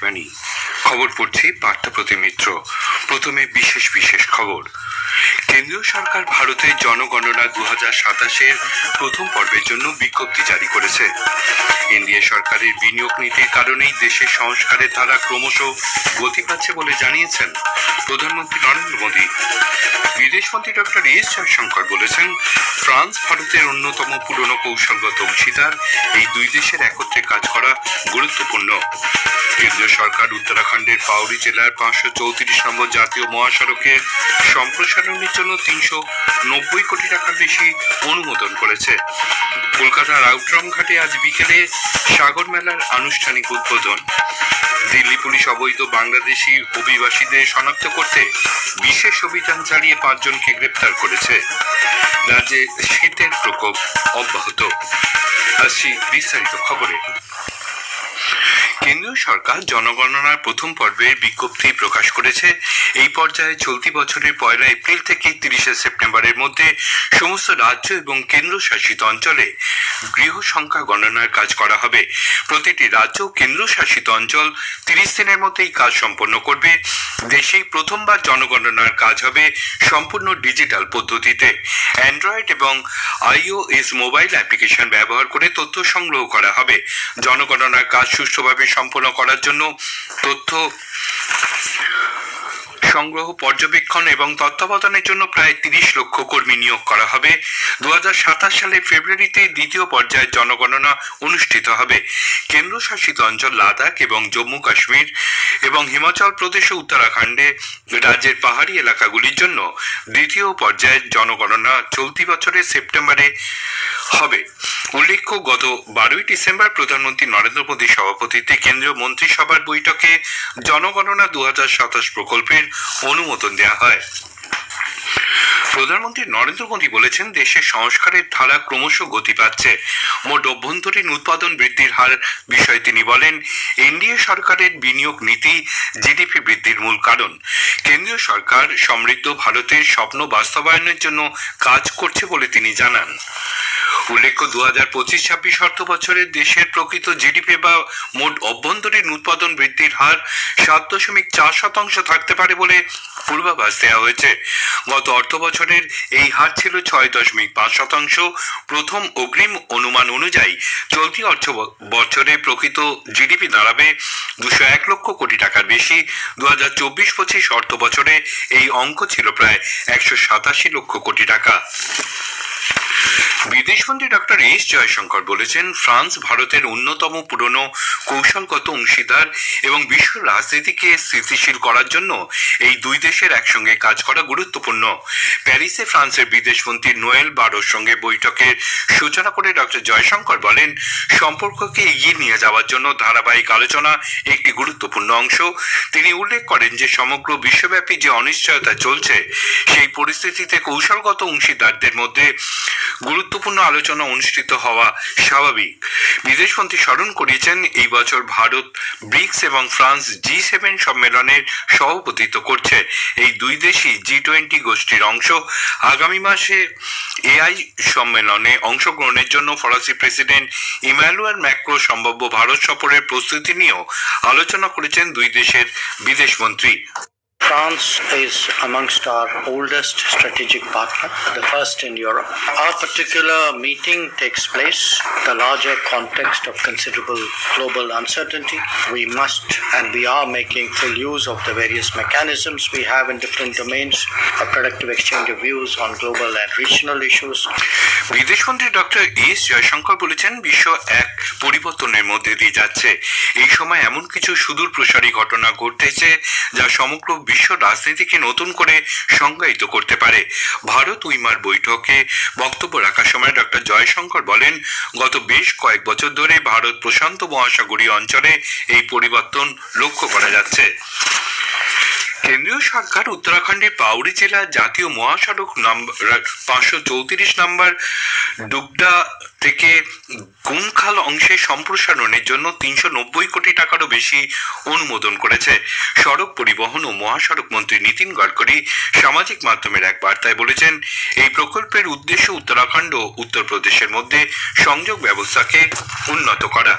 আকাশবাণী। খবর পড়ছি প্রতি মিত্র। প্রথমে বিশেষ বিশেষ খবর। কেন্দ্রীয় সরকার ভারতে জনগণনা দু হাজার সাতাশের প্রথম পর্বের জন্য বিজ্ঞপ্তি জারি করেছে। এনডিএ সরকারের বিনিয়োগ নীতির কারণেই দেশের সংস্কারের ধারা ক্রমশ গতি পাচ্ছে বলে জানিয়েছেন প্রধানমন্ত্রী নরেন্দ্র মোদী। বিদেশমন্ত্রী ডক্টর এস জয়শঙ্কর বলেছেন, ফ্রান্স ভারতের অন্যতম পুরনো কৌশলগত অংশীদার। এই দুই দেশের একত্রে কাজ করা গুরুত্বপূর্ণ। কেন্দ্রীয় সরকার উত্তরাখণ্ডের পাউরি জেলার পাঁচশো চৌত্রিশ নম্বর জাতীয় মহাসড়কের সম্প্রসারণের জন্য তিনশো নব্বই কোটি টাকার বেশি অনুমোদন করেছে। কলকাতার আউটরম ঘাটে আজ বিকেলে সাগর মেলার আনুষ্ঠানিক উদ্বোধন। দিল্লি পুলিশ অবৈধ বাংলাদেশি অভিবাসীদের শনাক্ত করতে বিশেষ অভিযান চালিয়ে পাঁচজনকে গ্রেপ্তার করেছে। রাজ্যে শীতের প্রকোপ অব্যাহত। আসছি বিস্তারিত খবরে। কেন্দ্রীয় সরকার জনগণনার প্রথম পর্বের বিজ্ঞপ্তি প্রকাশ করেছে। এই পর্যায়ে চলতি বছরের পয়লা এপ্রিল থেকে তিরিশে সেপ্টেম্বরের মধ্যে সমস্ত রাজ্য এবং কেন্দ্রশাসিত অঞ্চলে গৃহ সংখ্যা গণনার কাজ করা হবে। প্রতিটি রাজ্য কেন্দ্রশাসিত অঞ্চল তিরিশ দিনের মধ্যে এই কাজ সম্পন্ন করবে। দেশেই প্রথমবার জনগণনার কাজ হবে সম্পূর্ণ ডিজিটাল পদ্ধতিতে। অ্যান্ড্রয়েড এবং আইওএস মোবাইল অ্যাপ্লিকেশন ব্যবহার করে তথ্য সংগ্রহ করা হবে। জনগণনার কাজ সুষ্ঠুভাবে সম্পন্ন করার জন্য তথ্য সংগ্রহ, পর্যবেক্ষণ এবং তত্ত্বাবধানের জন্য প্রায় তিরিশ লক্ষ কর্মী নিয়োগ করা হবে। দু সালের ফেব্রুয়ারিতে দ্বিতীয় পর্যায়ের জনগণনা অনুষ্ঠিত হবে। কেন্দ্রশাসিত অঞ্চল লাদাখ এবং জম্মু কাশ্মীর এবং হিমাচল প্রদেশ ও উত্তরাখণ্ডে রাজ্যের পাহাড়ি এলাকাগুলির জন্য দ্বিতীয় পর্যায়ের জনগণনা চলতি বছরের সেপ্টেম্বরে হবে। উল্লেখ্য, গত বারোই ডিসেম্বর প্রধানমন্ত্রী নরেন্দ্র মোদীর সভাপতিত্বে কেন্দ্রীয় মন্ত্রিসভার বৈঠকে জনগণনা দু প্রকল্পের অনুমোদন দেওয়া হয়। প্রধানমন্ত্রী নরেন্দ্র মোদী বলেছেন, দেশের সংস্কারের ধারা ক্রমশ গতি পাচ্ছে। মোট অভ্যন্তরীণ উৎপাদন বৃদ্ধির হার বিষয়ে তিনি বলেন, এনডিএ সরকারের বিনিয়োগ নীতি জিডিপি বৃদ্ধির মূল কারণ। কেন্দ্রীয় সরকার সমৃদ্ধ ভারতের স্বপ্ন বাস্তবায়নের জন্য কাজ করছে বলে তিনি জানান। উল্লেখ্য দু হাজার পঁচিশ ছাব্বিশ অর্থ বছরে দেশের প্রকৃত জিডিপি বা মোট অভ্যন্তরীণ উৎপাদন বৃদ্ধির হার সাত দশমিক চার শতাংশ থাকতে পারে বলে পূর্বাভাস দেওয়া হয়েছে। গত অর্থ বছরের এই হার ছিল ছয় দশমিক পাঁচ শতাংশ। প্রথম অগ্রিম অনুমান অনুযায়ী চলতি অর্থ বছরে প্রকৃত জিডিপি দাঁড়াবে দুশো এক লক্ষ কোটি টাকার বেশি। দু হাজার চব্বিশ পঁচিশ অর্থ বছরে এই অঙ্ক ছিল প্রায় একশো সাতাশি লক্ষ কোটি টাকা। বিদেশমন্ত্রী ডক্টর এস জয়শঙ্কর বলেছেন, ফ্রান্স ভারতের অন্যতম পুরনো কৌশলগত অংশীদার এবং বিশ্ব রাজনীতিকে স্থিতিশীল করার জন্য এই দুই দেশের একসঙ্গে কাজ করা গুরুত্বপূর্ণ। প্যারিসে ফ্রান্সের বিদেশমন্ত্রী নোয়েল বারোর সঙ্গে বৈঠকের সূচনা করে ডক্টর জয়শঙ্কর বলেন, সম্পর্ককে এগিয়ে নিয়ে যাওয়ার জন্য ধারাবাহিক আলোচনা একটি গুরুত্বপূর্ণ অংশ। তিনি উল্লেখ করেন যে, সমগ্র বিশ্বব্যাপী যে অনিশ্চয়তা চলছে, সেই পরিস্থিতিতে কৌশলগত অংশীদারদের মধ্যে গুরুত্বপূর্ণ আলোচনা অনুষ্ঠিত হওয়া স্বাভাবিক। বিদেশমন্ত্রী স্মরণ করিয়েছেন, এই বছর ভারত, ব্রিক্স এবং ফ্রান্স জি সেভেন সম্মেলনের সভাপতিত্ব করছে। এই দুই দেশই জি টোয়েন্টি গোষ্ঠীর অংশ। আগামী মাসে এআই সম্মেলনে অংশগ্রহণের জন্য ফরাসি প্রেসিডেন্ট ইমানুয়েল ম্যাক্রো সম্ভাব্য ভারত সফরের প্রস্তুতি নিয়েও আলোচনা করেছেন দুই দেশের বিদেশমন্ত্রী। France is amongst our oldest strategic partner, the first in Europe. Our particular meeting takes place in the larger context of considerable global uncertainty. We must and we are making full use of the various mechanisms we have in different domains, a productive exchange of views on global and regional issues, বিদেশমন্ত্রী doctor S Jaishankar বলেছেন বিশ্ব এক পরিবর্তনের মধ্যে দিয়ে যাচ্ছে এই সময় এমন কিছু সুদূর প্রসারী ঘটনা ঘটেছে যা সমগ্র বিশ্ব রাজনীতিকে নতুন করে সংজ্ঞায়িত করতে পারে। ভারত উইমার বৈঠকে বক্তব্য রাখার সময় ডক্টর জয়শঙ্কর বলেন, গত বেশ কয়েক বছর ধরে ভারত প্রশান্ত মহাসাগরীয় অঞ্চলে এই পরিবর্তন লক্ষ্য করা যাচ্ছে। কেন্দ্রীয় সরকার উত্তরাখণ্ডের পাউরি জেলার জাতীয় মহাসড়ক নাম্বার পাঁচশো চৌত্রিশ নম্বর ডুগডা থেকে কুমখাল অংশে সম্প্রসারণের জন্য তিনশো নব্বই কোটি টাকারও বেশি অনুমোদন করেছে। সড়ক পরিবহন ও মহাসড়ক মন্ত্রী নীতিন গডকরি সামাজিক মাধ্যমের এক বার্তায় বলেছেন, এই প্রকল্পের উদ্দেশ্য উত্তরাখণ্ড ও উত্তরপ্রদেশের মধ্যে সংযোগ ব্যবস্থাকে উন্নত করা।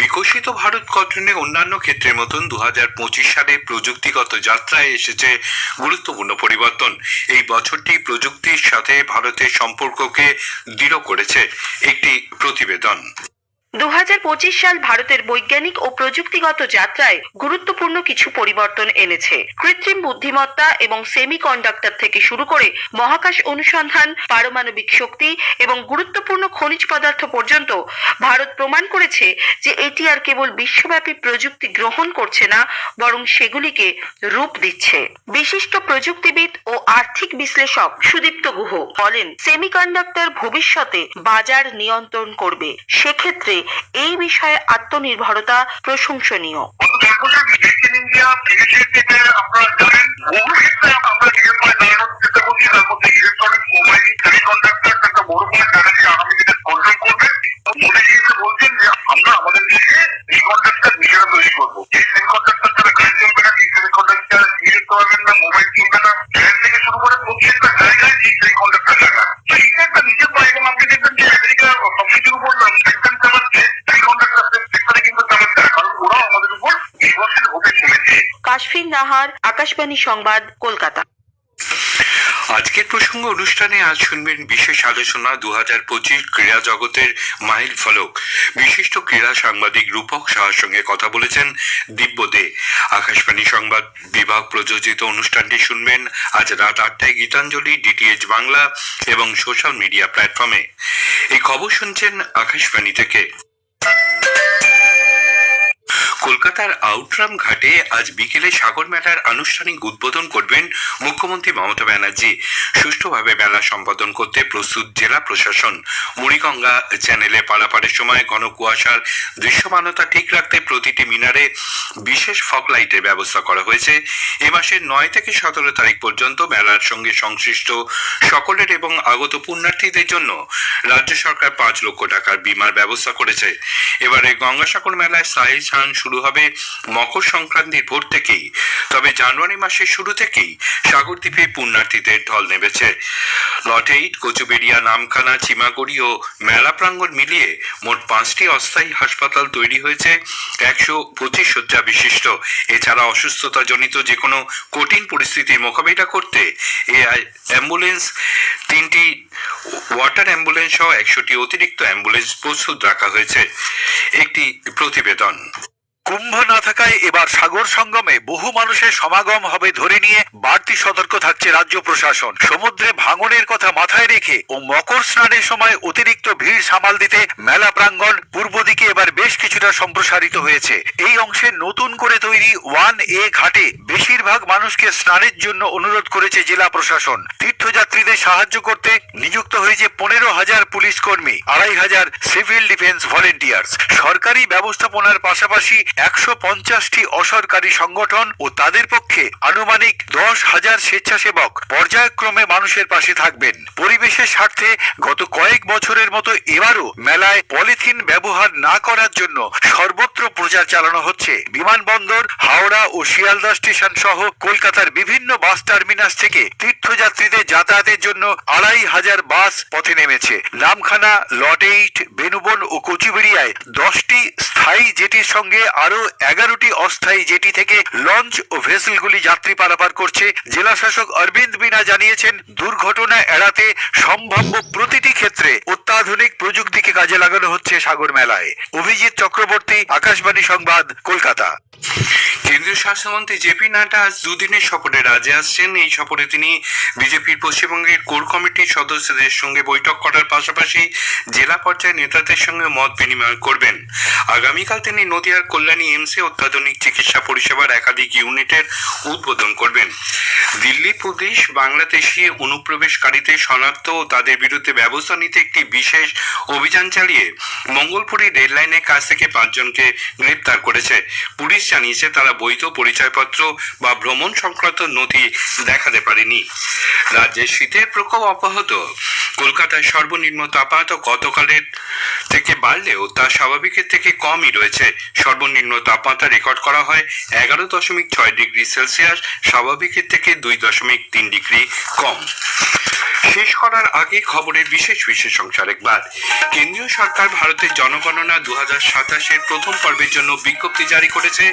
বিকশিত ভারত গঠনে অন্যান্য ক্ষেত্রের মতন দু পঁচিশ সালে প্রযুক্তিগত যাত্রায় এসেছে গুরুত্বপূর্ণ পরিবর্তন। এই বছরটি প্রযুক্তির সাথে ভারতের সম্পর্ককে দৃঢ় করেছে। একটি প্রতিবেদন। দু হাজার পঁচিশ সাল ভারতের বৈজ্ঞানিক ও প্রযুক্তিগত যাত্রায় গুরুত্বপূর্ণ কিছু পরিবর্তন এনেছে। কৃত্রিম বুদ্ধিমত্তা এবং সেমিকন্ডাক্টর থেকে শুরু করে মহাকাশ অনুসন্ধান, পারমাণবিক শক্তি এবং গুরুত্বপূর্ণ খনিজ পদার্থ পর্যন্ত ভারত প্রমাণ করেছে যে এটি আর কেবল বিশ্বব্যাপী প্রযুক্তি গ্রহণ করছে না, বরং সেগুলিকে রূপ দিচ্ছে। বিশিষ্ট প্রযুক্তিবিদ ও আর্থিক বিশ্লেষক সুদীপ্ত গুহ বলেন সেমিকন্ডাক্টর ভবিষ্যতে বাজার নিয়ন্ত্রণ করবে। সেক্ষেত্রে এই বিষয়ে আত্মনির্ভরতা প্রশংসনীয়। মোবাইল চলবে না ট্রেন থেকে শুরু করে প্রত্যেকটা জায়গায় এই সেমিকন্ডাক্টর লাগা তো এইটা একটা নিজের নাহার, আকাশবাণী সংবাদ, কলকাতা। আজকের প্রসঙ্গ অনুষ্ঠানে আজ শুনবেন বিশেষ আলোচনা দু হাজার পঁচিশ ক্রীড়া জগতের মাইল ফলক। বিশিষ্ট ক্রীড়া সাংবাদিক রূপক সাহার সঙ্গে কথা বলেছেন দিব্য দে। আকাশবাণী সংবাদ বিভাগ প্রযোজিত অনুষ্ঠানটি শুনবেন আজ রাত আটটায় গীতাঞ্জলি, ডিটিএইচ বাংলা এবং সোশ্যাল মিডিয়া প্ল্যাটফর্মে। এই খবর শুনছেন আকাশবাণী থেকে। আউটরাম ঘাটে আজ বিকেলে সাগর মেলার আনুষ্ঠানিক উদ্বোধন করবেন মুখ্যমন্ত্রী মমতা ব্যানার্জি। সুষ্ঠুভাবে মেলা সম্পাদন করতে প্রস্তুত জেলা প্রশাসন। মুড়িগঙ্গা চ্যানেলে পারাপারের সময় ঘন কুয়াশার দৃশ্যমানতা ঠিক রাখতে প্রতিটি মিনারে বিশেষ ফগ লাইটের ব্যবস্থা করা হয়েছে। এ মাসের নয় থেকে সতেরো তারিখ পর্যন্ত মেলার সঙ্গে সংশ্লিষ্ট সকলের এবং আগত পুণ্যার্থীদের জন্য রাজ্য সরকার পাঁচ লক্ষ টাকার বিমার ব্যবস্থা করেছে। এবারে গঙ্গাসাগর মেলায় সাহিল শুরু হবে মকর সংক্রান্তির ভোর থেকেই, তবে জানুয়ারি মাসের শুরু থেকেই সাগরদ্বীপে পুণ্যার্থীদের ঢল নেমেছে। লটেইট কচুবেড়িয়া নামখানা, চিমাগুড়ি ও মেলা প্রাঙ্গণ মিলিয়ে মোট পাঁচটি অস্থায়ী হাসপাতাল তৈরি হয়েছে। একশো পঁচিশ শয্যা বিশিষ্ট। এছাড়া অসুস্থতাজনিত যে কোনো কঠিন পরিস্থিতির মোকাবিলা করতে এ অ্যাম্বুলেন্স, তিনটি ওয়াটার অ্যাম্বুলেন্স সহ একশোটি অতিরিক্ত অ্যাম্বুলেন্স প্রস্তুত রাখা হয়েছে। একটি প্রতিবেদন। কুম্ভ না থাকায় এবার সাগর সঙ্গমে বহু মানুষের সমাগম হবে ধরে নিয়ে বাড়তি সতর্ক থাকছে রাজ্য প্রশাসন। সমুদ্রে ভাঙনের কথা মাথায় রেখে ও মকর স্নানের সময় অতিরিক্ত ভিড় সামাল দিতে মেলা প্রাঙ্গণ পূর্ব দিকে এবার বেশ কিছুটা সম্প্রসারিত হয়েছে। এই অংশে নতুন করে তৈরি ওয়ান এ ঘাটে বেশিরভাগ মানুষকে স্নানের জন্য অনুরোধ করেছে জেলা প্রশাসন। তীর্থযাত্রীদের সাহায্য করতে নিযুক্ত হয়েছে পনেরো হাজার পুলিশ কর্মী, আড়াই হাজার সিভিল ডিফেন্স ভলেন্টিয়ার্স। সরকারি ব্যবস্থাপনার পাশাপাশি একশো পঞ্চাশটি অসরকারি সংগঠন ও তাদের পক্ষে আনুমানিক দশ হাজার স্বেচ্ছাসেবক পর্যায়ক্রমে মানুষের পাশে থাকবেন। পরিবেশের স্বার্থে গত কয়েক বছরের মতো এবারও মেলায় পলিথিন ব্যবহার না করার জন্য সর্বত্র প্রচার চালানো হচ্ছে। বিমানবন্দর, হাওড়া ও শিয়ালদা স্টেশন সহ কলকাতার বিভিন্ন বাস টার্মিনাস থেকে তীর্থযাত্রীদের যাতায়াতের জন্য আড়াই হাজার বাস পথে নেমেছে। নামখানা লট এইট, বেনুবন ও কোচুবেড়িয়ায় দশটি স্থায়ী জেটির সঙ্গে আরও এগারোটি অস্থায়ী জেটি থেকে লঞ্চ ও ভেসেলগুলি যাত্রী পারাপার করছে। জেলা শাসক অরবিন্দ মিনা জানিয়েছেন, দুর্ঘটনা এড়াতে সম্ভাব্য প্রতিটি ক্ষেত্রে অত্যাধুনিক প্রযুক্তিকে কাজে লাগানো হচ্ছে সাগর মেলায়। অভিজিৎ চক্রবর্তী, আকাশবাণী সংবাদ, কলকাতা। কেন্দ্রীয় স্বাস্থ্যমন্ত্রী জেপি নাড্ডা আজ দুদিনের সফরে রাজ্যে আসছেন। এই সফরে তিনি বিজেপির পশ্চিমবঙ্গের কোর কমিটির সদস্যদের সঙ্গে বৈঠক করার পাশাপাশি জেলা পর্যায়ে নেতাদের সঙ্গে মত বিনিময় করবেন। আগামীকাল তিনি নদিয়ার কল্যাণী এমসে অত্যাধুনিক চিকিৎসা পরিষেবার একাধিক ইউনিটের উদ্বোধন করবেন। দিল্লি প্রদেশ বাংলাদেশি অনুপ্রবেশকারীদের শনাক্ত ও তাদের বিরুদ্ধে ব্যবস্থা নিতে একটি বিশেষ অভিযান চালিয়ে মঙ্গলপুরি রেললাইনের কাছ থেকে পাঁচজনকে গ্রেপ্তার করেছে। পুলিশ জানিয়েছে, তারা বৈধ পরিচয়পত্র বা ভ্রমণ সংক্রান্ত নথি দেখাতে পারেনি। রাজ্যে শীতের প্রকোপ অব্যাহত। কলকাতায় সর্বনিম্ন তাপমাত্রা গতকালের থেকে বাড়লেও তা স্বাভাবিকের থেকে কমই রয়েছে। সর্বনিম্ন তাপমাত্রা রেকর্ড করা হয় এগারো দশমিক ছয় ডিগ্রি সেলসিয়াস স্বাভাবিকের থেকে দুই দশমিক তিন ডিগ্রি কম। শেষ করার আগে খবরের বিশেষ বিশেষ অংশ একবার কেন্দ্রীয় সরকার ভারতের জনগণনা দু হাজার সাতাশের প্রথম পর্বের জন্য বিজ্ঞপ্তি জারি করেছে।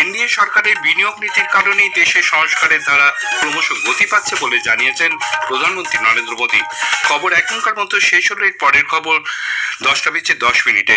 এনডিএ সরকারের বিনিয়োগ নীতির কারণেই দেশে সংস্কারের ধারা ক্রমশ গতি পাচ্ছে বলে জানিয়েছেন প্রধানমন্ত্রী নরেন্দ্র মোদী। খবর এখনকার মতো শেষ হলো। এর পরের খবর দশটা বেজে দশ মিনিটে।